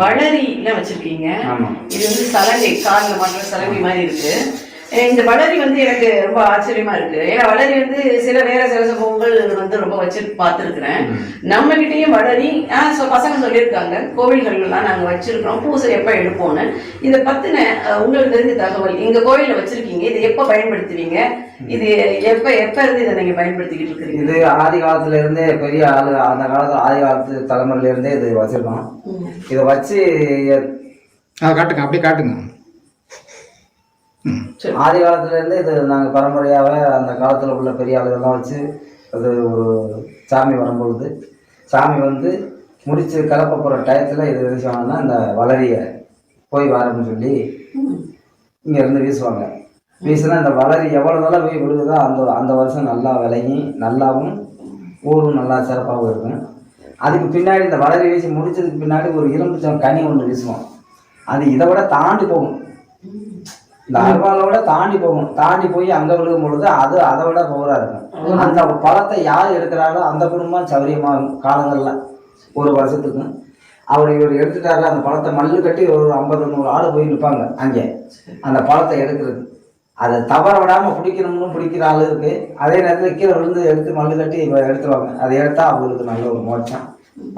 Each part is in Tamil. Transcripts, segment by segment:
வளரில வச்சிருக்கீங்க. இது வந்து சலங்கை காலில் மாட்டுற சலங்கை மாதிரி இருக்கு. இந்த வளரி வந்து எனக்கு ரொம்ப ஆச்சரியமா இருக்கு. ஏன்னா வளரி வந்து சில வேற சில சம்பவங்கள் வந்து ரொம்ப வச்சு பார்த்துருக்குறேன். நம்ம கிட்டயும் வளரி பசங்க சொல்லியிருக்காங்க. கோவில்கள்லாம் நாங்க வச்சிருக்கிறோம். பூசை எப்ப எடுப்போம்னு. இதை பத்தின உங்களுக்கு தெரிஞ்ச தகவல் எங்க கோயில்ல வச்சிருக்கீங்க. இதை எப்ப பயன்படுத்துவீங்க? இது எப்ப எப்ப இருந்து இதை நீங்க பயன்படுத்திக்கிட்டு இருக்கிறீங்க? இது ஆதி காலத்துல இருந்தே பெரிய ஆளு அந்த காலத்துல ஆதி காலத்து தலைமுறையில இருந்தே இது வச்சிருக்கோம். இதை வச்சு காட்டுங்க. அப்படியே காட்டுங்க. ஆதி காலத்துல இருந்தே இது நாங்க பரம்பரையாவே அந்த காலத்துல உள்ள பெரிய ஆளுகள்லாம் வச்சு அது ஒரு சாமி வரும்பொழுது சாமி வந்து முடிச்சு கலப்ப போற டயத்துல இது வீசுவாங்கன்னா இந்த வளரிய போய் வரணும்னு சொல்லி ம். இங்க இருந்து வீசுவாங்க. வீசுனா இந்த வளரி எவ்வளவு தூரம் போய் விழுகுதோ அந்த அந்த வருஷம் நல்லா விளையும் நல்லாவும் ஊரும் நல்லா சிறப்பாகவும் இருக்கும். அதுக்கு பின்னாடி இந்த வளரி வீசி முடிச்சதுக்கு பின்னாடி ஒரு இரும்புச்சம் கனி ஒன்று வீசுவோம். அது இதை விட தாண்டி போகும். இந்த அருவாளோட தாண்டி போகும் தாண்டி போய் அங்க விழுகும் பொழுது அது அதை விட பவரா இருக்கும் அந்த பழத்தை யார் எடுக்கிறாரோ அந்த குடும்பம் சௌரியமாகும் காலங்கள்ல ஒரு வருஷத்துக்கு. அவர் இவர் எடுத்துட்டாரு அந்த பழத்தை மல்லு கட்டி ஒரு ஐம்பது நூறு ஆள் போய் நிற்பாங்க அங்கே. அந்த பழத்தை எடுக்கிறது. அதை தவற விடாம பிடிக்கணும்னு பிடிக்கிற ஆளு இருக்கு அதே நேரத்தில் கீழே விழுந்து எடுத்து மல்லு கட்டி இவ எடுத்துருவாங்க. அதை எடுத்தா அவங்களுக்கு நல்ல ஒரு மோட்சம்.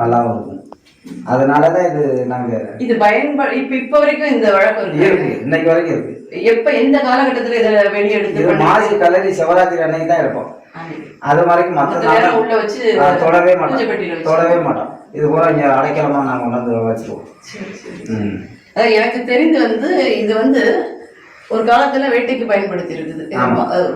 நல்லாவும் இருக்கும். அதனாலதான் இது நாங்க இது பயன்படு இப்ப இப்ப வரைக்கும் இந்த வழக்கம் இருக்கு. இன்னைக்கு வரைக்கும் இருக்கு. எப்ப எந்த காலகட்டத்துல இதை வெளியெடுத்து மாசி கல்லறி சிவராத்திரி அன்னைக்கு தான் அன்னைக்கு. அது வரைக்கும் மற்ற உள்ள வச்சு தொடவே மாட்டோம். தொடவே மாட்டோம். இது பூரா இங்க அடைக்கலமா நாங்க கொண்டாந்து வச்சிருவோம். எனக்கு தெரிந்து வந்து இது வந்து ஒரு காலத்துல வேட்டைக்கு பயன்படுத்தி இருக்குது.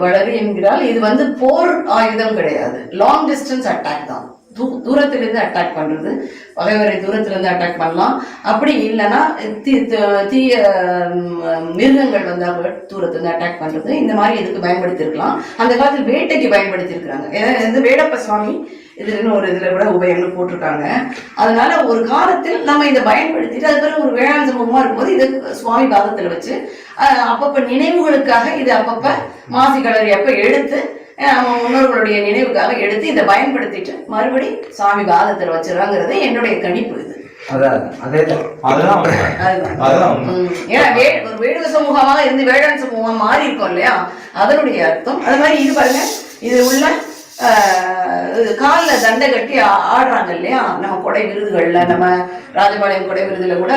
வளரி என்கிறால் இது வந்து போர் ஆயுதம் கிடையாது. லாங் டிஸ்டன்ஸ் அட்டாக் தான். தூ- தூரத்திலேருந்து அட்டாக் பண்ணுறது பகைவரை தூரத்துலேருந்து அட்டாக் பண்ணலாம். அப்படி இல்லைன்னா தீ- தீய மிருகங்கள் வந்து அவங்க தூரத்துல அட்டாக் பண்ணுறது இந்த மாதிரி இதுக்கு பயன்படுத்தியிருக்கலாம் அந்த காலத்தில் வேட்டைக்கு பயன்படுத்தியிருக்கிறாங்க ஏன்னா இந்த வேடப்ப சுவாமி இதுலன்னு ஒரு இதில் கூட உபயம்னு போட்டிருக்காங்க. அதனால ஒரு காலத்தில் நம்ம இதை பயன்படுத்திட்டு அது பிறகு ஒரு வேளாண் சமூகமாக இருக்கும்போது இதை சுவாமி பாதத்தில் வச்சு அப்பப்போ நினைவுகளுக்காக இது அப்பப்போ மாசி கலரி அப்போ எடுத்து நம்ம முன்னோர்களுடைய நினைவுக்காக எடுத்து இதை பயன்படுத்திட்டு மறுபடி சுவாமி பாதத்துல வச்சிடறாங்கிறது என்னுடைய கணிப்பு இது அதான் அதே தான் அதுதான் உண்மை. அதுதான் அதுதான் உண்மை. ம். ஏன்னா வே ஒரு வேடுவ சமூகமாக இருந்து வேளாண் சமூகமா மாறி இருக்கோம் இல்லையா அதனுடைய அர்த்தம் அது மாதிரி இது பாருங்க இது உள்ள கால்ல தண்டை கட்டி ஆடுறாங்க இல்லையா நம்ம கொடை விருதுகள்ல நம்ம ராஜபாளையம் கொடை விருதுல கூட.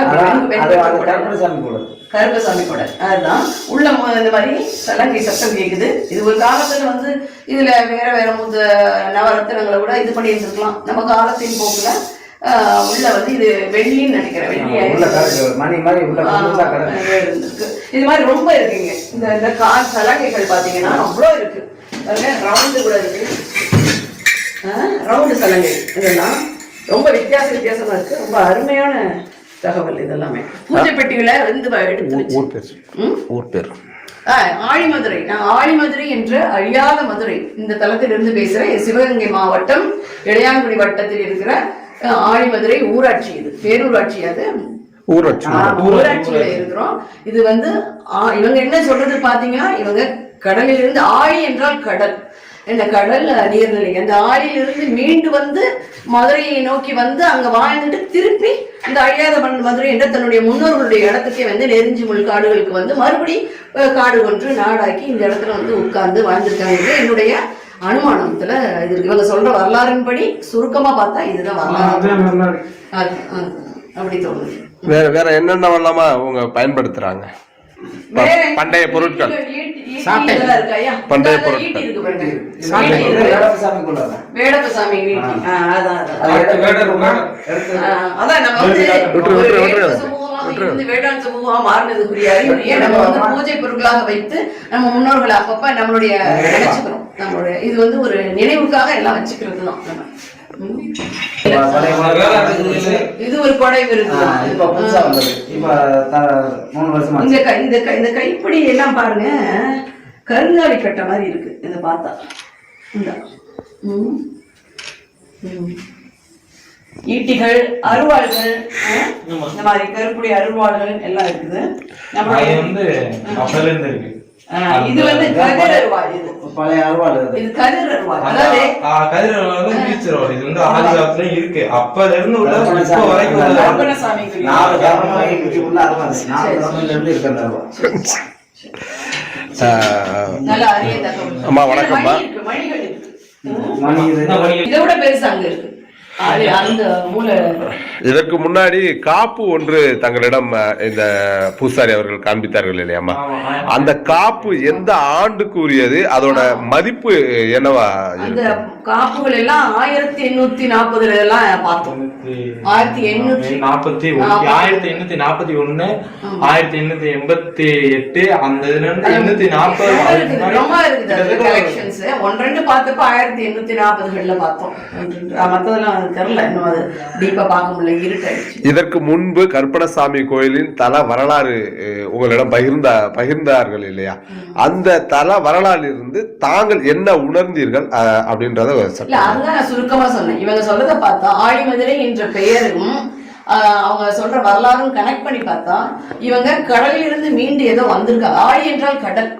கருப்பசாமி கூட. அதுதான். உள்ள இந்த மாதிரி சலங்கை சத்தம் கேக்குது. இது ஒரு காலத்துல வந்து இதுல வேற வேற முத நவரத்தினங்களை கூட இது பண்ணி இருந்திருக்கலாம் நம்ம காலத்தின் போக்குல ஆஹ், உள்ள வந்து இது வெள்ளின்னு நினைக்கிறேன். வெள்ளி. இது மாதிரி ரொம்ப இருக்குங்க. இந்த இந்த கால் சலங்கைகள் பாத்தீங்கன்னா அவ்வளோ இருக்கு. ரவுண்டு கூட இருக்கு. ரவுண்டு சலங்கை இதெல்லாம் ரொம்ப வித்தியாச வித்தியாசமா இருக்கு. ரொம்ப அருமையான தகவல் இதெல்லாமே. பூஜை பெட்டிகளை வந்து எடுத்து வச்சு. ஊர் பேர். ம்? ஊர் பேர். ஆ, ஆழிமதுரை. நான் ஆழிமதுரை என்ற அழியாத மதுரை. இந்த தளத்திலிருந்து பேசுறேன். சிவகங்கை மாவட்டம் இளையான்குடி வட்டத்தில் இருக்கிற ஆழிமதுரை ஊராட்சி இது. பேரூராட்சி அது. ஊராட்சி. ஊராட்சியில இருக்கிறோம். இது வந்து இவங்க என்ன சொல்றது பாத்தீங்கன்னா இவங்க கடலிலிருந்து ஆழி என்றால் கடல். இந்த கடல் நீர்நிலை. அந்த ஆழியிலிருந்து மீண்டு வந்து மதுரையை நோக்கி வந்து அங்க வாழ்ந்துட்டு திருப்பி இந்த அழியாத மண் மதுரை என்ற தன்னுடைய முன்னோர்களுடைய இடத்துக்கே வந்து நெருஞ்சி முள் காடுகளுக்கு வந்து மறுபடி காடு ஒன்று நாடாக்கி இந்த இடத்துல வந்து உட்கார்ந்து வாழ்ந்திருக்காங்க. என்னுடைய அனுமானத்துல இது இருக்கு. இவங்க சொல்ற வரலாறின்படி சுருக்கமா பார்த்தா இதுதான் வரலாறு. அப்படி தோணுது. வேற வேற என்னென்ன வரலாமா அவங்க பயன்படுத்துறாங்க? பண்டைய பொருட்கள். பண்டைய பொருட்கள். ஈட்டி இருக்கு பாருங்க. சாட்டை. ஈட்டி இது இருக்கு. வேடப்பசாமி கூட வேடப்பசாமி ஈட்டி. ஆ, அதான், அதான். அது எடுத்து வேடப்பமா எடுத்து ஆ, அதான் நம்ம வந்து விட்டுரு, ஒரு விட்டுரு, வேட விட்டுரு. சமூகமாக இருந்து வேளாண் சமூகமா மாறினதுக்குரிய நம்ம வந்து பூஜை பொருட்களாக வைத்து நம்ம முன்னோர்களை அப்பப்ப நம்மளுடைய நினைச்சுக்கிறோம் நம்மளுடைய இது வந்து ஒரு நினைவுக்காக எல்லாம் வச்சுக்கிறது தான் நம்ம இது ஒரு கொடை விருது. இப்ப புதுசா வந்தது. இப்ப மூணு வருஷமா இந்த கை இந்த கை இந்த கைப்பிடி எல்லாம் பாருங்க. கருங்காலி கட்டை மாதிரி இருக்கு. இதை பார்த்தா. இந்த. ஈட்டிகள் அருவாள்கள்? இந்த மாதிரி கருப்புடி அருவாள்கள் எல்லாம் இருக்குது. நம்மளுடைய வந்து அப்பல இருந்து இருக்கு. இது வந்து கதிர் அருவாள் இது. பழைய அறுவாள் அது. இது கதிர் அருவாள். அதாவது கதிரவன் வந்து பீச் இது வந்து ஆதி இருக்கு. அப்பல இருந்து உள்ள இப்ப வரைக்கும் உள்ள. நாலு கிழமை உள்ள அறுவாள் நாலு கிழமையில இருந்து நல்ல அரிய தகவல் அம்மா, வணக்கம்மா. மணி இருக்கு, இருக்கு. இது விட பெருசு அங்க இருக்கு. அந்த இதற்கு முன்னாடி காப்பு ஒன்று தங்களிடம் இந்த பூசாரி அவர்கள் காண்பித்தார்கள் ஆமா. அந்த காப்பு எந்த ஆண்டுக்கு உரியது அதோட மதிப்பு என்னவா காப்புகள் எல்லாம் ஆயிரத்தி எண்ணூத்தி நாற்பதுல எல்லாம் பார்த்தோம். ஆயிரத்தி எண்ணூற்றி நாற்பத்தி ஆயிரத்தி எண்ணூத்தி நாற்பத்தி ஒண்ணு ஆயிரத்தி எண்ணூத்தி எண்பத்தி எட்டு அந்த இதுல இருந்து எண்ணூத்தி நாற்பது ஒன்று ரெண்டு பார்த்தப்ப ஆயிரத்தி எண்ணூத்தி நாற்பதுகள்ல பார்த்தோம். மத்ததெல்லாம் அது தெரியல. இன்னும் அது டீப்பா பார்க்க முடியல. இருட்டாயிடுச்சு. இதற்கு முன்பு கருப்பணசாமி கோயிலின் தல வரலாறு உங்களிடம் பகிர்ந்த பகிர்ந்தார்கள் இல்லையா? அந்த தல வரலாறில் இருந்து தாங்கள் என்ன உணர்ந்தீர்கள் அப்படின்றத அதுதான் நான் சுருக்கமா சொன்னேன். இவங்க சொல்றத பார்த்தா ஆழிமதுரை என்ற பெயரும் அவங்க சொல்ற வரலாறும் கனெக்ட் பண்ணி பார்த்தா இவங்க கடலில் இருந்து மீண்டு ஏதோ வந்திருக்காங்க. ஆழி என்றால் கடல்.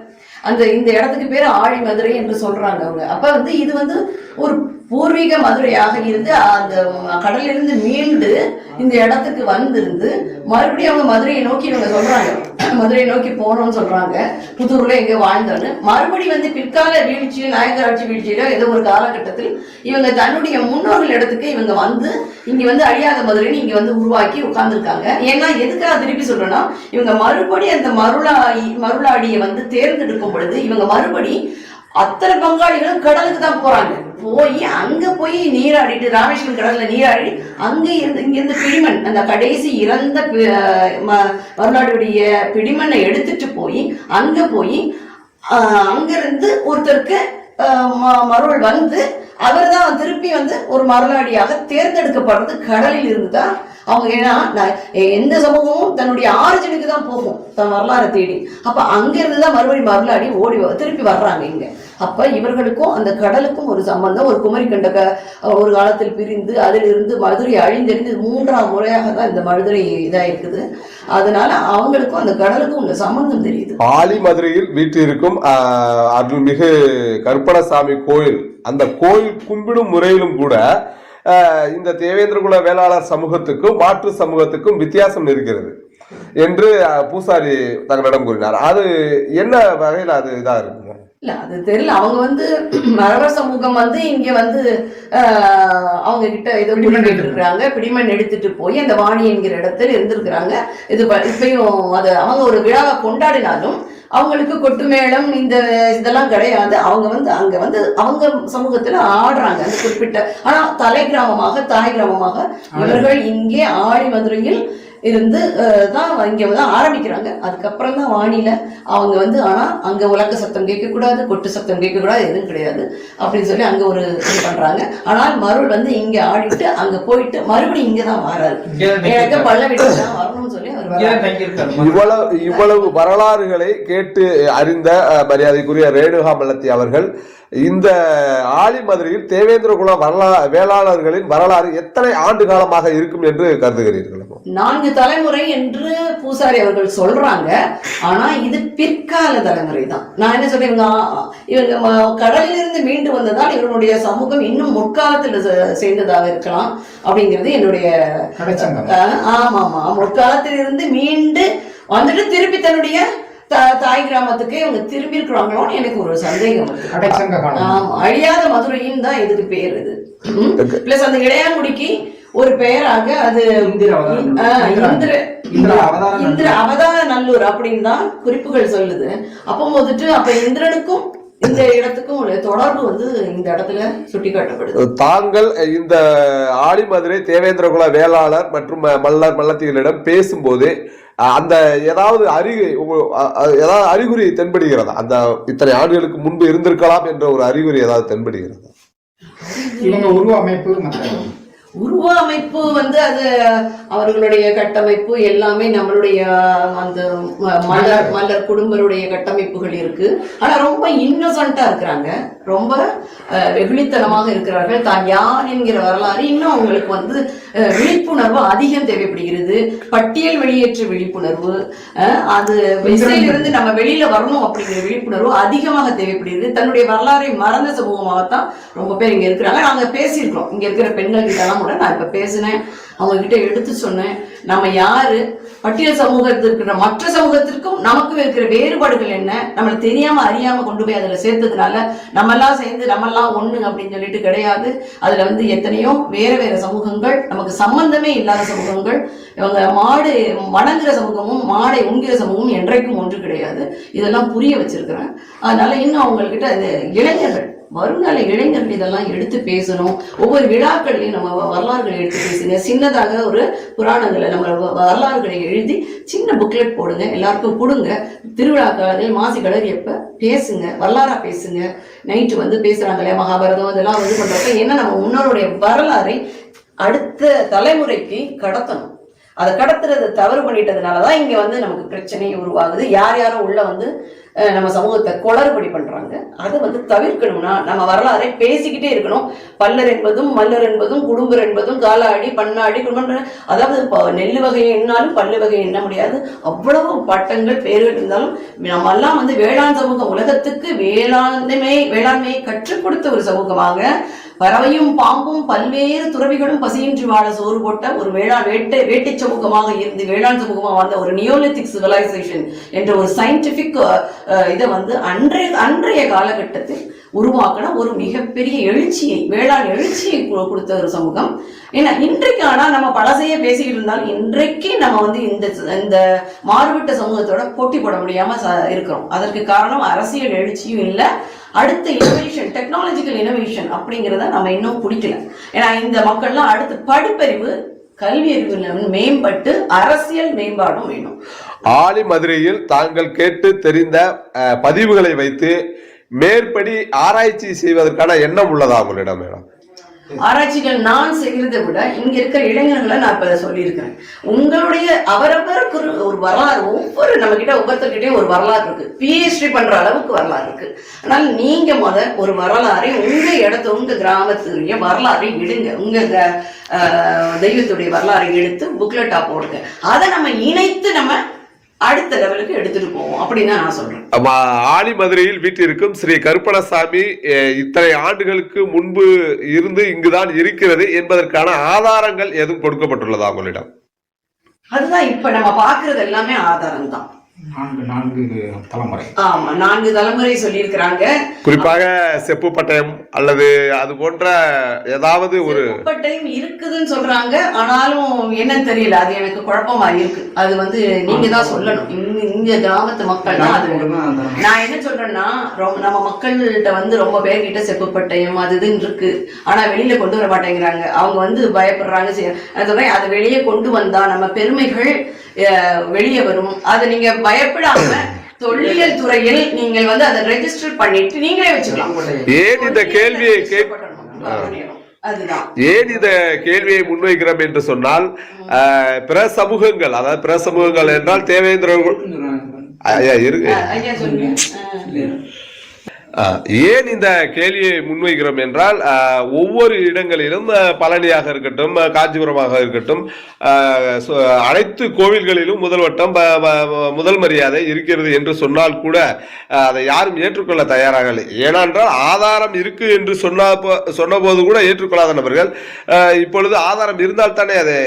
அந்த இந்த இடத்துக்கு பேர் ஆழி மதுரை என்று சொல்றாங்க அவங்க. அப்ப வந்து இது வந்து ஒரு பூர்வீக மதுரையாக இருந்து அந்த கடலிலிருந்து மீண்டு இந்த இடத்துக்கு வந்திருந்து மறுபடியும் அவங்க மதுரையை நோக்கி இவங்க சொல்றாங்க. மதுரையை நோக்கி போனோம்னு சொல்றாங்க. புதூர்ல எங்க வாழ்ந்தோன்னு மறுபடி வந்து பிற்கால வீழ்ச்சியில் நாயக்கராட்சி வீழ்ச்சியில ஏதோ ஒரு காலகட்டத்தில் இவங்க தன்னுடைய முன்னோர்கள் இடத்துக்கு இவங்க வந்து இங்க வந்து அழியாத மதுரைன்னு இங்க வந்து உருவாக்கி உட்கார்ந்துருக்காங்க. ஏன்னா எதுக்காக திருப்பி சொல்றேன்னா இவங்க மறுபடி அந்த மருளாடி மருளாடியை வந்து தேர்ந்தெடுக்கும் பொழுது இவங்க மறுபடி அத்தனை பங்காளிகளும் கடலுக்கு தான் போறாங்க. போய் அங்க போய் நீராடிட்டு ராமேஸ்வரம் கடல்ல நீராடி அங்க இருந்து இங்க இருந்து பிடிமண் அந்த கடைசி இறந்த பி- ம- பிடிமண்ணை எடுத்துட்டு போய் அங்க போய் ஆஹ், அங்கிருந்து ஒருத்தருக்கு ம- மருள் வந்து அவர் தான் திருப்பி வந்து ஒரு மருளாடியாக தேர்ந்தெடுக்கப்படுறது கடலில் இருந்து தான் அவங்க ஏன்னா எந்த சமூகமும் தன்னுடைய ஆரிஜினுக்கு தான் போகும். தன் வரலாறை தேடி. அப்ப அங்க இருந்து தான் மறுபடியும் மருளாடி ஓடி வ- திருப்பி வர்றாங்க இங்க. அப்ப இவர்களுக்கும் அந்த கடலுக்கும் ஒரு சம்பந்தம் ஒரு குமரி கண்டக ஒரு காலத்தில் பிரிந்து அதிலிருந்து மதுரை அழிந்தெறிந்து மூன்றாம் முறையாக தான் இந்த மதுரை இதா இருக்குது அதனால அவங்களுக்கும் அந்த கடலுக்கும் உள்ள சம்பந்தம் தெரியுது. ஆலி மதுரையில் வீற்றிருக்கும் அருள்மிகு கருப்பணசாமி கோயில் அந்த கோயில் கும்பிடும் முறையிலும் கூட இந்த தேவேந்திரகுல வேளாளர் சமூகத்துக்கும் மாற்று சமூகத்துக்கும் வித்தியாசம் இருக்கிறது என்று பூசாரி தங்களிடம் கூறினார். அது என்ன வகையில் அது இதா இருக்குங்க? இல்ல அது தெரியல. அவங்க வந்து மரவர் சமூகம் வந்து இங்க வந்து ஆஹ், அவங்க கிட்ட இதை பிடிமண் இருக்கிறாங்க பிடிமண் எடுத்துட்டு போய் அந்த வாணி என்கிற இடத்துல இருந்திருக்கிறாங்க. இது இப்பயும் அது அவங்க ஒரு விழாவை கொண்டாடினாலும் அவங்களுக்கு கொட்டு மேளம் இந்த இதெல்லாம் கிடையாது. அவங்க வந்து அங்க வந்து அவங்க சமூகத்துல ஆடுறாங்க. அந்த குறிப்பிட்ட ஆனா தலை கிராமமாக தாய் கிராமமாக இவர்கள் இங்கே ஆடி மதுரையில் இருந்து தான் இங்க வந்து ஆரம்பிக்கிறாங்க. அதுக்கப்புறம் தான் வாணியில அவங்க வந்து ஆனா அங்க உலக்க சத்தம் கேட்கக்கூடாது கொட்டு சத்தம் கேட்கக்கூடாது எதுவும் கிடையாது அப்படின்னு சொல்லி அங்க ஒரு இது பண்றாங்க. ஆனால் மருள் வந்து இங்க ஆடிட்டு அங்க போயிட்டு மறுபடியும் இங்க தான் வராரு எனக்கு பள்ள வீட்டு தான் வராரு இவ்வளவு இவ்வளவு வரலாறுகளை கேட்டு அறிந்த மரியாதைக்குரிய ரேணுகா மல்லத்தி அவர்கள் இந்த ஆலி மதுரையில் தேவேந்திரகுல வரலா வேளாளர்களின் வரலாறு எத்தனை ஆண்டு காலமாக இருக்கும் என்று கருதுகிறீர்கள்? நான்கு தலைமுறை என்று பூசாரி அவர்கள் சொல்றாங்க. ஆனா இது பிற்கால தலைமுறை தான். நான் என்ன சொல்றேன் இவங்க கடலிலிருந்து மீண்டு வந்ததால் இவர்களுடைய சமூகம் இன்னும் முற்காலத்தில் சே- சேர்ந்ததாக இருக்கலாம் அப்படிங்கிறது என்னுடைய ஆமா ஆமா முற்காலத்தில் இருந்து மீண்டு வந்துட்டு திருப்பி தன்னுடைய தாய் கிராமத்துக்கு இவங்க திரும்பி இருக்கிறாங்களோன்னு எனக்கு ஒரு சந்தேகம் அழியாத மதுரையின் தான் இதுக்கு பேர் இது. பிளஸ் அந்த இளையாங்குடிக்கு ஒரு பெயராக அது இந்திர இந்திர அவதார நல்லூர் அப்படின்னு தான் குறிப்புகள் சொல்லுது. அப்போ வந்துட்டு அப்ப இந்திரனுக்கும் இந்த இடத்துக்கும் தொடர்பு வந்து இந்த இடத்துல சுட்டிக்காட்டப்படுது. தாங்கள் இந்த ஆலி மதுரை தேவேந்திரகுல வேளாளர் மற்றும் மல்லர் மல்லத்திகளிடம் பேசும்போது அந்த ஏதாவது அறிகு ஏதாவது அறிகுறி தென்படுகிறதா? அந்த இத்தனை ஆண்டுகளுக்கு முன்பு இருந்திருக்கலாம் என்ற ஒரு அறிகுறி ஏதாவது தென்படுகிறதா? இவங்க உருவ அமைப்பு மற்ற உருவ அமைப்பு வந்து அது அவர்களுடைய கட்டமைப்பு எல்லாமே நம்மளுடைய அந்த ம- மல்லர் மல்லர் குடும்பருடைய கட்டமைப்புகள் இருக்கு. ஆனா ரொம்ப இன்னசென்ட்டா இருக்கிறாங்க. ரொம்ப வெகுளித்தனமாக இருக்கிறார்கள். தான் யார் என்கிற வரலாறு இன்னும் அவங்களுக்கு வந்து விழிப்புணர்வு அதிகம் தேவைப்படுகிறது. பட்டியல் வெளியேற்ற விழிப்புணர்வு அது இருந்து நம்ம வெளியில வரணும் அப்படிங்கிற விழிப்புணர்வு அதிகமாக தேவைப்படுகிறது. தன்னுடைய வரலாறை மறந்த சமூகமாகத்தான் ரொம்ப பேர் இங்க இருக்கிறாங்க. நாங்க பேசியிருக்கிறோம். இங்க இருக்கிற பெண்கள் கிட்ட எல்லாம் கூட நான் இப்போ பேசினேன். அவங்ககிட்ட எடுத்து சொன்னேன். நம்ம யாரு? பட்டியல் சமூகத்தில் இருக்கிற மற்ற சமூகத்திற்கும் நமக்கும் இருக்கிற வேறுபாடுகள் என்ன? நம்மளை தெரியாம அறியாம கொண்டு போய் அதில் சேர்த்ததுனால நம்ம எல்லாம் சேர்ந்து நம்மெல்லாம் ஒண்ணு அப்படின்னு சொல்லிட்டு கிடையாது. அதுல வந்து எத்தனையோ வேற வேற சமூகங்கள் நமக்கு சம்பந்தமே இல்லாத சமூகங்கள் இவங்க மாடு வணங்குற சமூகமும் மாடை உண்கிற சமூகமும் என்றைக்கும் ஒன்று கிடையாது. இதெல்லாம் புரிய வச்சிருக்கிறேன். அதனால இன்னும் அவங்கக்கிட்ட இளைஞர்கள் வருங்கால இளைஞர்கள் இதெல்லாம் எடுத்து பேசணும். ஒவ்வொரு விழாக்கள்லையும் நம்ம வரலாறுகளை எடுத்து பேசுங்க. சின்னதாக ஒரு புராணங்களை நம்ம வ- வரலாறுகளை எழுதி சின்ன புக்லெட் போடுங்க. எல்லாருக்கும் கொடுங்க. திருவிழா காலங்கள் மாசி கலரியப்ப பேசுங்க. வரலாறா பேசுங்க. நைட்டு வந்து பேசுகிறாங்களே மகாபாரதம் இதெல்லாம் வந்து பண்ணுறப்ப என்ன நம்ம முன்னோருடைய வரலாறை அடுத்த தலைமுறைக்கு கடத்தணும். அதை கடத்துறது தவறு பண்ணிட்டதுனாலதான் இங்க வந்து நமக்கு பிரச்சனை உருவாகுது. யார் யாரும் உள்ள வந்து நம்ம சமூகத்தை குளறுபடி பண்றாங்க. அதை வந்து தவிர்க்கணும்னா நம்ம வரலாறை பேசிக்கிட்டே இருக்கணும். பல்லர் என்பதும் மல்லர் என்பதும் குடும்பர் என்பதும் காலாடி பண்ணாடி குடும்பம் அதாவது ப- நெல்லு வகையை எண்ணாலும் பல்லு வகையை எண்ண முடியாது. அவ்வளவு பட்டங்கள் பேர்கள் இருந்தாலும் நம்ம எல்லாம் வந்து வேளாண் சமூகம் உலகத்துக்கு வேளாண்மை வேளாண்மையை கற்றுக் கொடுத்த ஒரு சமூகமாக பறவையும் பாம்பும் பல்வேறு துறவிகளும் பசியின்றி வாழ சோறு போட்ட ஒரு வேளாண் வேட்டை வேட்டை சமூகமாக இருந்து வேளாண் சமூகமாக வந்த ஒரு நியோலித்திக் சிவிலைசேஷன் என்ற ஒரு சயின்டிபிக் இதை வந்து அன்றைய அன்றைய காலகட்டத்தில் உருவாக்கின ஒரு மிகப்பெரிய எழுச்சியை வேளாண் எழுச்சியை கொடுத்த ஒரு சமூகம். ஏன்னா இன்றைக்கு ஆனால் நம்ம பழசையே பேசிக்கிட்டு இருந்தாலும் இன்றைக்கு நம்ம வந்து இந்த இந்த மாறுபட்ட சமூகத்தோட போட்டி போட முடியாம ச- இருக்கிறோம். அதற்கு காரணம் அரசியல் எழுச்சியும் இல்லை. அடுத்த இனோவேஷன் டெக்னாலஜிக்கல் இனோவேஷன் அப்படிங்கிறத நம்ம இன்னும் பிடிக்கல. ஏன்னா இந்த மக்கள்லாம் அடுத்து படிப்பறிவு கல்வி அறிவு மேம்பட்டு அரசியல் மேம்பாடும் வேணும். ஆலி மதுரையில் தாங்கள் கேட்டு தெரிந்த பதிவுகளை வைத்து மேற்படி ஆராய்ச்சி செய்வதற்கான எண்ணம் உள்ளதா உங்களிடம் மேடம்? ஆராய்ச்சிகள் நான் செய்கிறதை விட இங்க இருக்கிற இளைஞர்களை நான் இப்ப சொல்லியிருக்கிறேன். உங்களுடைய அவரவருக்கு ஒரு- ஒரு வரலாறு ஒவ்வொரு நம்ம கிட்ட ஒவ்வொருத்தர்கிட்டயும் ஒரு வரலாறு இருக்கு. பிஹெச்டி பண்ற அளவுக்கு வரலாறு இருக்கு. ஆனால் நீங்க முத ஒரு வரலாறை உங்க இடத்து உங்க கிராமத்துடைய வரலாறை எடுங்க. உங்க தெய்வத்துடைய வரலாறை எடுத்து புக்லெட்டா போடுங்க. அதை நம்ம இணைத்து நம்ம அடுத்த லெவலுக்கு எடுத்துட்டு போவோம் அப்படின்னு நான் சொல்றேன். ஆலி மதுரையில் வீட்டிற்கும் ஸ்ரீ கருப்பணசாமி இத்தனை ஆண்டுகளுக்கு முன்பு இருந்து இங்குதான் இருக்கிறது என்பதற்கான ஆதாரங்கள் எதுவும் கொடுக்கப்பட்டுள்ளதா உங்களிடம்? அதுதான் இப்ப நம்ம பாக்குறது எல்லாமே ஆதாரம் தான் நான்கு நான்கு தலைமுறை. ஆமா நான்கு தலைமுறை சொல்லியிருக்கிறாங்க. குறிப்பாக செப்பு பட்டயம் அல்லது அது போன்ற ஏதாவது ஒரு டைம் இருக்குதுன்னு சொல்றாங்க. ஆனாலும் என்னன்னு தெரியல அது எனக்கு குழப்பமா இருக்கு. அது வந்து நீங்க தான் சொல்லணும். இங்க- இங்க கிராமத்து மக்கள் தான் அது. நான் என்ன சொல்றேன்னா ரொம்ப நம்ம மக்கள்கிட்ட வந்து ரொம்ப பேர்கிட்ட செப்பு பட்டயம் அது இதுன்னு இருக்கு. ஆனா வெளியில கொண்டு வர மாட்டேங்கிறாங்க. அவங்க வந்து பயப்படுறாங்க. அதை வெளியே கொண்டு வந்தா நம்ம பெருமைகள் வெளியே வரும். அதை நீங்க பயப்படாம தொல்லியல் துறையில் நீங்கள் வந்து அதை ரெஜிஸ்டர் பண்ணிட்டு நீங்களே வச்சுக்கலாம். ஏன் இந்த கேள்வியை ஏன் இந்த கேள்வியை முன்வைக்கிறோம் என்று சொன்னால் பிற சமூகங்கள் அதாவது பிற சமூகங்கள் என்றால் தேவேந்திர ஐயா இருக்கு ஏன் இந்த கேள்வியை முன்வைக்கிறோம் என்றால் ஒவ்வொரு இடங்களிலும் பழனியாக இருக்கட்டும் காஞ்சிபுரமாக இருக்கட்டும் சு- அனைத்து கோவில்களிலும் முதல் வட்டம் முதல் மரியாதை இருக்கிறது என்று சொன்னால் கூட அதை யாரும் ஏற்றுக்கொள்ள தயாராக இல்லை. ஏனென்றால் ஆதாரம் இருக்கு என்று சொன்ன சொன்னபோது கூட ஏற்றுக்கொள்ளாத நபர்கள் இப்பொழுது ஆதாரம் இருந்தால் தானே அதை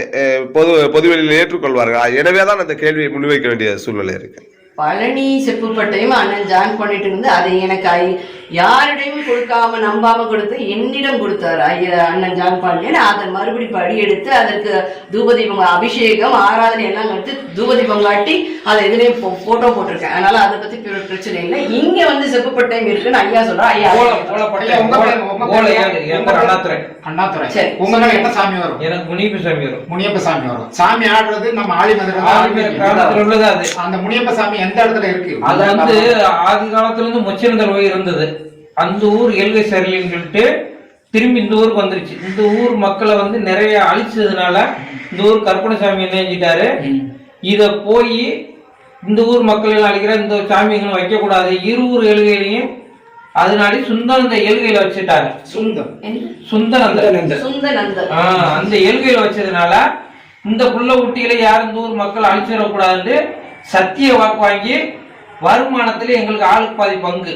பொது பொதுவெளியில் ஏற்றுக்கொள்வார்கள். எனவே தான் அந்த கேள்வியை முன்வைக்க வேண்டிய சூழ்நிலை இருக்குது. பழனி செப்புப்பட்டையும் அண்ணன் ஜாயின் பண்ணிட்டு இருந்து அதை எனக்கு ஐ- யாரிடையும் கொடுக்காம நம்பாம கொடுத்து என்னிடம் கொடுத்தாரு. ஐயா அண்ணன் ஜான் பாண்டியன் அதை மறுபடி படி எடுத்து அதற்கு தூபதீபம் அபிஷேகம் ஆராதனை எல்லாம் எடுத்து தூபதீபம் காட்டி அதை இதுலயும் போட்டோ போட்டிருக்கேன். அதனால அதை பத்தி பிர- பிரச்சனை இல்லை. இங்க வந்து செப்புப்பட்டையும் இருக்குன்னு ஐயா சொல்றா ஐயா. அண்ணாதுரை சரி. உங்க என்ன சாமி வரும்? எனக்கு முனிப்பு சாமி வரும். முனியப்ப சாமி வரும். சாமி ஆடுறது நம்ம காலத்துல உள்ளது அது. அந்த முனியப்ப சாமி எந்த இடத்துல இருக்கு? அது வந்து ஆதி காலத்துல இருந்து முச்சிருந்தல் இருந்தது. அந்த ஊர் எல்கை சரியில்லைன்னு சொல்லிட்டு திரும்பி இந்த ஊருக்கு வந்துருச்சு. இந்த ஊர் மக்களை வந்து நிறைய அழிச்சதுனால இந்த ஊர் கருப்பணசாமி என்ன செஞ்சிட்டாரு? இத போய் இந்த ஊர் மக்கள் எல்லாம் அழிக்கிற இந்த சாமிகளும் வைக்கக்கூடாது. இரு ஊர் எழுகையிலையும் அதனாடி சுந்தரந்த எழுகையில வச்சுட்டாரு. சுந்தம். சுந்தரந்த அந்த எல்கையில வச்சதுனால இந்த புள்ள குட்டிகளை யாரும் இந்த ஊர் மக்கள் அழிச்சிடக்கூடாதுன்னு சத்திய வாக்கு வாங்கி வருமானத்துல எங்களுக்கு ஆளுக்கு பாதி பங்கு.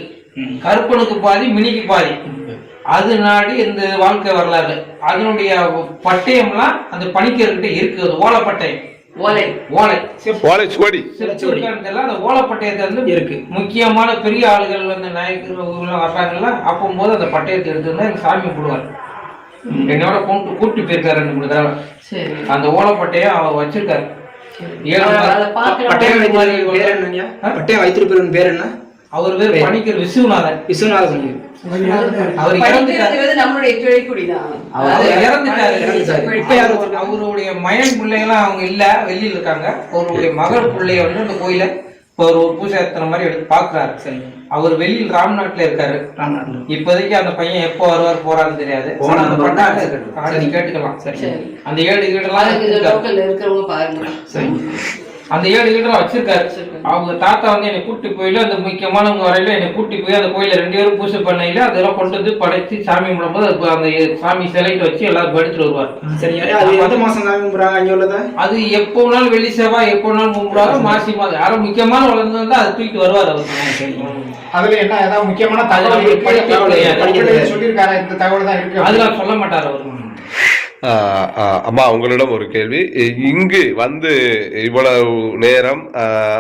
கருப்பனுக்கு பாதி மினிக்கு பாதி. அது நாடி இந்த வாழ்க்கை வரலாறு. அதனுடைய பட்டயம்லாம் அந்த பணிக்கர்கிட்ட இருக்கு. அது ஓலை. பட்டயம் ஓலை. ஓலை ஓலை சுவடி. அந்த ஓலைப்பட்டயத்தை வந்து இருக்கு. முக்கியமான பெரிய ஆளுகள் வந்து நாயக்கர் எல்லாம் வர்றாங்கல்ல அப்போது அந்த பட்டயத்தை எடுத்துருந்தா சாமி கும்பிடுவார். என்னோட கூட்டு கூட்டி போயிருக்காரு ரெண்டு மூணு தடவை. சரி. அந்த ஓலைப்பட்டையை அவர் வச்சிருக்காரு. பட்டயம் வைத்திருப்பவரின் பேர் என்ன? அவர் பேர் பணிக்கர் விஸ்வநாதன். விஸ்வநாதன். அவர்? அவருடைய மயன் பிள்ளைங்களாம் அவங்க இல்ல வெளியில இருக்காங்க. அவருடைய மகள் பிள்ளைய வந்து அந்த கோயில இப்போ ஒரு ஒரு பூஜை எத்தனை மாதிரி எடுத்து பாக்குறாரு. சரி. அவர் வெளியில் ராம்நாட்டுல இருக்காரு. ராம்நாட்டில். இப்போதைக்கு அந்த பையன் எப்போ வருவார் போறான்னு தெரியாது. அந்த பட்டாசு கேட்டுக்கலாம். சரி. அந்த ஏழு. லோக்கல்ல இருக்கிறவங்க பாருங்க. சரி. அந்த ஏழு கீடெல்லாம் வச்சிருக்காரு. அவங்க தாத்தா வந்து என்னை கூட்டி போயில அந்த முக்கியமானவங்க வரையில என்னை கூட்டி போய் அந்த கோயில ரெண்டு பேரும் பூஜை பண்ணையில அதெல்லாம் கொண்டு வந்து படைச்சு சாமி கும்பிடும்போது அது அந்த சாமி சிலைக்கு வச்சு எல்லாரும் எடுத்துட்டு வருவார். அது எந்த மாசம் சாமி கும்பிடுறாங்க? அங்கே உள்ளத அது எப்போ வேணாலும் வெள்ளி செவ்வாய் எப்போ வேணாலும் கும்பிடுவாரு மாசி மாதம். யாரும் முக்கியமான வளர்ந்து வந்து அதை தூக்கிட்டு வருவார் அவர். அதுல என்ன ஏதாவது முக்கியமான தகவல் சொல்லியிருக்காரு? இந்த தகவல் தான் இருக்கு. அதெல்லாம் சொல்ல மாட்டார் அவர். அம்மா உங்களிடம் ஒரு கேள்வி. இங்கு வந்து இவ்வளவு நேரம்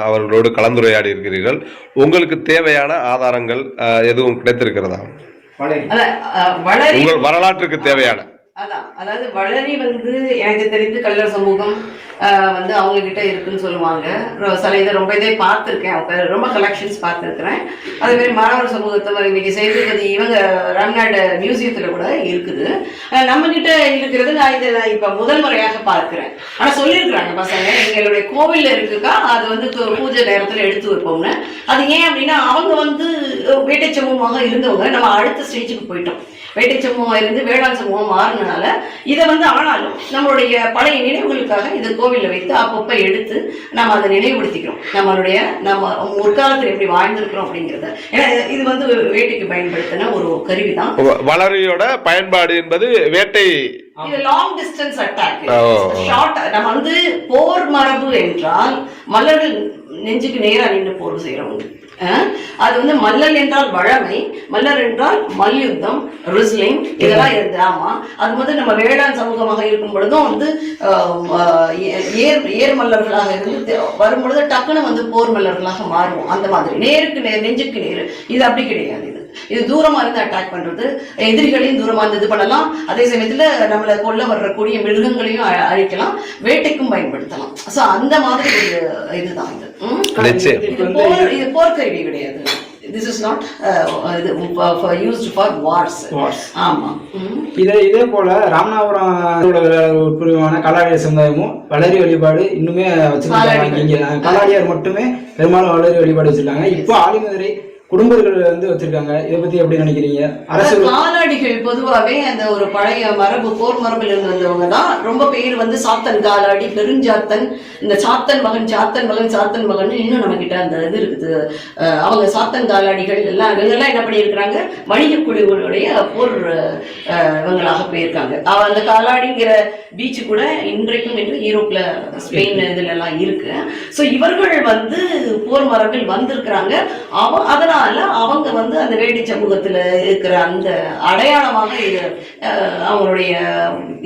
அவர்களோடு கலந்துரையாடி இருக்கிறீர்கள். உங்களுக்கு தேவையான ஆதாரங்கள் எதுவும் கிடைத்திருக்கிறதா? உங்கள் வரலாற்றுக்கு தேவையான. அதான் அதாவது வளரி வந்து எனக்கு தெரிந்து கல்லர் சமூகம் வந்து அவங்ககிட்ட இருக்குன்னு சொல்லுவாங்க. ரொ- சில இதை ரொம்ப இதே பார்த்துருக்கேன். ரொம்ப கலெக்ஷன்ஸ் பார்த்துருக்குறேன். அதே மாதிரி மாணவர் சமூகத்தை இன்னைக்கு செய்திருக்கிறது இவங்க ராம்நாடு மியூசியத்தில் கூட இருக்குது. நம்மக்கிட்ட நம்ம கிட்ட இருக்கிறது நான் இதை நான் இப்போ முதல் முறையாக பார்க்குறேன். ஆனால் சொல்லியிருக்கிறாங்க பசங்க எங்களுடைய கோவிலில் இருக்குக்கா அது வந்து பூஜை நேரத்தில் எடுத்து வைப்போம்னு. அது ஏன் அப்படின்னா அவங்க வந்து வேட்டை சமூகமாக இருந்தவங்க நம்ம அடுத்த ஸ்டேஜுக்கு போயிட்டோம். வேட்டை சமூகம் இருந்து வேளாண் சமூகம் மாறினால இதை வந்து ஆனாலும் நம்மளுடைய பழைய நினைவுகளுக்காக இதை கோவிலில் வைத்து அப்பப்போ எடுத்து நம்ம அதை நினைவுபடுத்திக்கிறோம். நம்மளுடைய நம்ம முற்காலத்தில் எப்படி வாழ்ந்திருக்கிறோம் அப்படிங்கிறத. ஏன்னா இது வந்து வேட்டைக்கு பயன்படுத்தின ஒரு கருவி தான் வளரியோட பயன்பாடு என்பது வேட்டை. இது லாங் டிஸ்டன்ஸ் அட்டாக். ஷார்ட் நம்ம வந்து போர் மரபு என்றால் மல்லர்கள் நெஞ்சுக்கு நேரா நின்று போர் செய்யறவங்க அஹ், அது வந்து மல்லல் என்றால் வழமை மல்லர் என்றால் மல்யுத்தம் ரிஸ்லிங் இதெல்லாம் இருந்து ஆமா. அது வந்து நம்ம வேளாண் சமூகமாக இருக்கும் பொழுதும் வந்து ஏர் ஏர் மல்லர்களாக இருந்து வரும் பொழுது டக்குன்னு வந்து போர் மல்லர்களாக மாறுவோம். அந்த மாதிரி. நேருக்கு நேர் நெஞ்சுக்கு நேர். இது அப்படி கிடையாது இது. இது தூரமா இருந்து அட்டாக் பண்றது. எதிரிகளையும் தூரமா இருந்து இது பண்ணலாம். அதே சமயத்துல நம்மள கொல்ல வரக்கூடிய மிருகங்களையும் அ- அழிக்கலாம். வேட்டைக்கும் பயன்படுத்தலாம். சோ அந்த மாதிரி இதுதான் இது. இது போர்க்கருவி கிடையாது. திஸ் இஸ் நாட் இது யூஸ்ட் ஃபார் வார்ஸ். இதே இதே போல ராமநாதபுரம் பிரிவான கலாடிய சமுதாயமும் வளரி வழிபாடு இன்னுமே வச்சிருக்காங்க. இங்க கலாடியார் மட்டுமே பெரும்பாலும் வளரி வழிபாடு வச்சிருக்காங்க. இப்போ ஆலிமதுரை குடும்பங்கள் வந்து வச்சிருக்காங்க. இதை பத்தி எப்படி நினைக்கிறீங்க? அரசு அதாவது காலாடிகள் பொதுவாகவே அந்த ஒரு பழைய மரபு போர் மரபில் இருந்து வந்தவங்க தான் ரொம்ப பேர் வந்து சாத்தன் காலாடி பெருஞ்சாத்தன் இந்த சாத்தன் மகன் சாத்தன் மகன் சாத்தன் மகன் இன்னும் நம்ம கிட்ட அந்த இது இருக்குது. அவங்க சாத்தன் காலாடிகள் எல்லாம் இவங்கெல்லாம் என்ன பண்ணியிருக்கிறாங்க? வணிக குழுக்களுடைய போர் அஹ், இவங்களாக போயிருக்காங்க. அந்த காலாடிங்கிற பீச் கூட இன்றைக்கும் இன்று ஈரோப்ல ஸ்பெயின் இதுல எல்லாம் இருக்கு. ஸோ இவர்கள் வந்து போர் மரபில் வந்திருக்கிறாங்க. அவ அதனால அவங்க வந்து அந்த வேட்டி சமூகத்துல இருக்கிற அந்த அடையாளமாக இது அவங்களுடைய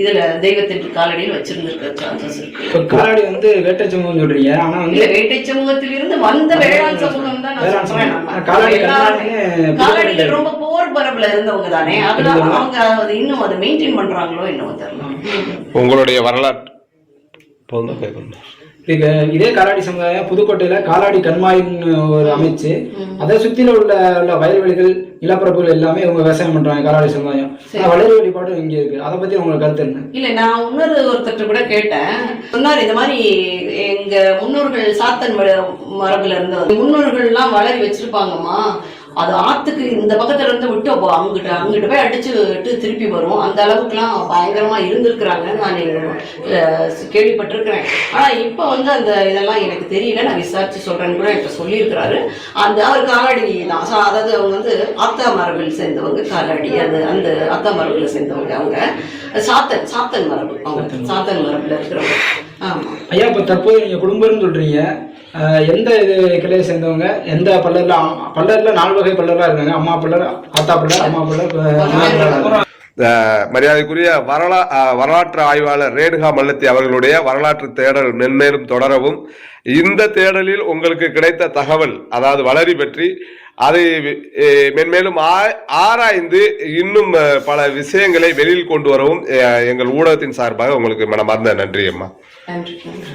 இதுல தெய்வத்தின் காலடியில் வச்சிருந்திருக்க சான்சஸ் இருக்கு. இப்போ காலாடி வந்து வேட்டை சமூகம் சொல்றீங்க. ஆனா வந்து வேட்டை சமூகத்தில் இருந்து வந்த வேளாண் சமூகம். தான் நான் சொல்றேன். காலாடி ரொம்ப போர் பரப்புல இருந்தவங்க தானே. அதனால. அவங்க இன்னும் அதை மெயின்டைன் பண்றாங்களோ என்னவோ தெரியல. உங்களுடைய வரலாற்று இது காலாடி சமுதாயம் புதுக்கோட்டையில காலாடி கண்மாயின்னு ஒரு அமைச்சு அதை சுத்தில உள்ள உள்ள வயல்வெளிகள் நிலப்பரப்புகள் எல்லாமே இவங்க விவசாயம் பண்றாங்க காலாடி சமுதாயம். வளரி வழிபாடு இங்க இருக்கு. அதை பத்தி உங்களுக்கு கருத்து என்ன? இல்ல நான் இன்னொரு ஒருத்தர்ட்ட கூட கேட்டேன். சொன்னார் இந்த மாதிரி எங்க முன்னோர்கள் சாத்தன் மர- மரபுல இருந்தவர் முன்னோர்கள்லாம் வளரி வச்சிருப்பாங்கம்மா. அது ஆத்துக்கு இந்த பக்கத்துல இருந்து விட்டு அப்போ அங்கிட்ட அங்கிட்டு போய் அடிச்சு விட்டு திருப்பி வரும் அந்த அளவுக்குலாம் பயங்கரமா இருந்திருக்கிறாங்கன்னு நான் கேள்விப்பட்டிருக்கிறேன். ஆனா இப்போ வந்து அந்த இதெல்லாம் எனக்கு தெரியல. நான் விசாரிச்சு சொல்றேன்னு கூட என்கிட்ட சொல்லியிருக்கிறாரு. அந்த அவர் காலாடி தான். So, அதாவது அவங்க வந்து ஆத்தா மரபில் சேர்ந்தவங்க காலாடி. அது அந்த ஆத்தா மரபில் சேர்ந்தவங்க அவங்க. சாத்தன் சாத்தன் மரபு அவங்க. சாத்தன் மரபுல இருக்கிறவங்க. ஆமா. ஐயா இப்போ தற்போது நீங்க குடும்பம்னு சொல்றீங்க. எந்த இது கிளையை சேர்ந்தவங்க? எந்த பல்லர்ல பல்லர்ல நாலு வகை பல்லர்லாம் இருக்காங்க. அம்மா பல்லர் ஆத்தா பல்லர் அம்மா பல்லர் மரியாதைக்குரிய வரலா வரலாற்று ஆய்வாளர் ரேணுகா மல்லத்தி அவர்களுடைய வரலாற்று தேடல் மென்மேலும் தொடரவும் இந்த தேடலில் உங்களுக்கு கிடைத்த தகவல் அதாவது வளரி பற்றி அதை மென்மேலும் ஆ- ஆராய்ந்து இன்னும் பல விஷயங்களை வெளியில் கொண்டு வரவும் எங்கள் ஊடகத்தின் சார்பாக உங்களுக்கு மனமார்ந்த நன்றி அம்மா நன்றி நன்றி.